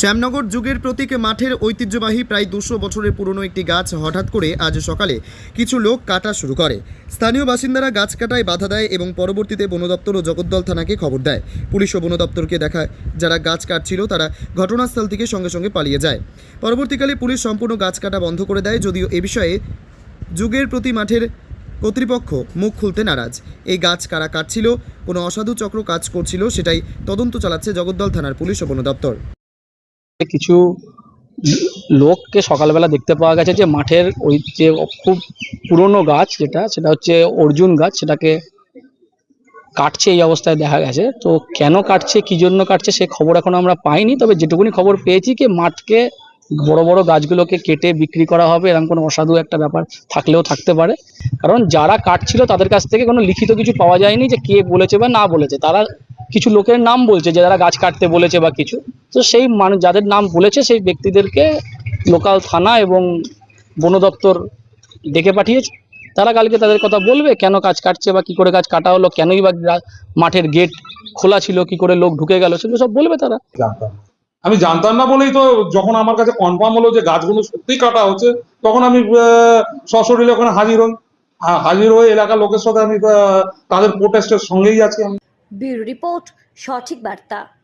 শ্যামনগর যুগের প্রতীক মাঠের ঐতিহ্যবাহী প্রায় দুশো বছরের পুরনো একটি গাছ হঠাৎ করে আজ সকালে কিছু লোক কাটা শুরু করে। স্থানীয় বাসিন্দারা গাছ কাটায় বাধা দেয় এবং পরবর্তীতে বন দপ্তর ও জগদ্দল থানাকে খবর দেয়। পুলিশ ও বন দপ্তরকে দেখায়, যারা গাছ কাটছিল তারা ঘটনাস্থল থেকে সঙ্গে সঙ্গে পালিয়ে যায়। পরবর্তীকালে পুলিশ সম্পূর্ণ গাছ কাটা বন্ধ করে দেয়, যদিও এ বিষয়ে যুগের প্রতি মাঠের কর্তৃপক্ষ মুখ খুলতে নারাজ। এই গাছ কারা কাটছিল, কোনো অসাধু চক্র কাজ করছিল, সেটাই তদন্ত চালাচ্ছে জগদ্দল থানার পুলিশ ও বন দপ্তর। কিছু লোককে সকালবেলা দেখতে পাওয়া গেছে যে মাঠের ওই যে খুব পুরনো গাছ যেটা, সেটা হচ্ছে অর্জুন গাছ, সেটাকে কাটছে এই অবস্থায় দেখা গেছে। তো কেন কাটছে, কি জন্য কাটছে সে খবর এখন আমরা পাইনি, তবে যেটুকুনি খবর পেয়েছি কি মাঠকে বড় বড় গাছগুলোকে কেটে বিক্রি করা হবে, এরকম কোনো অসাধু একটা ব্যাপার থাকলেও থাকতে পারে। কারণ যারা কাটছিল তাদের কাছ থেকে কোনো লিখিত কিছু পাওয়া যায়নি যে কে বলেছে বা না বলেছে। তারা কিছু লোকের নাম বলছে যে যারা গাছ কাটতে বলেছে বা কিছু। তো সেই মানুষ যাদের নাম বলেছে সেই ব্যক্তিদেরকে লোকাল থানা এবং বন দপ্তর ডেকে পাঠিয়েছে। তারা কালকে তাদের কথা বলবে, কেন কাজ কাটছে বা কি করে গাছ কাটা হলো, কেনই বা মাঠের গেট খোলা ছিল, কি করে লোক ঢুকে গেল, সেগুলো সব বলবে তারা। আমি জানতাম না বলেই তো যখন আমার কাছে কনফার্ম হলো যে গাছগুলো সত্যি কাটা হচ্ছে, তখন আমি সশরীরে ওখানে হাজির হই। হাজির হয়ে এলাকার লোকের সাথে আমি তাদের প্রোটেস্টের সঙ্গেই আছি আমি। ব্যুরো রিপোর্ট সঠিক বার্তা।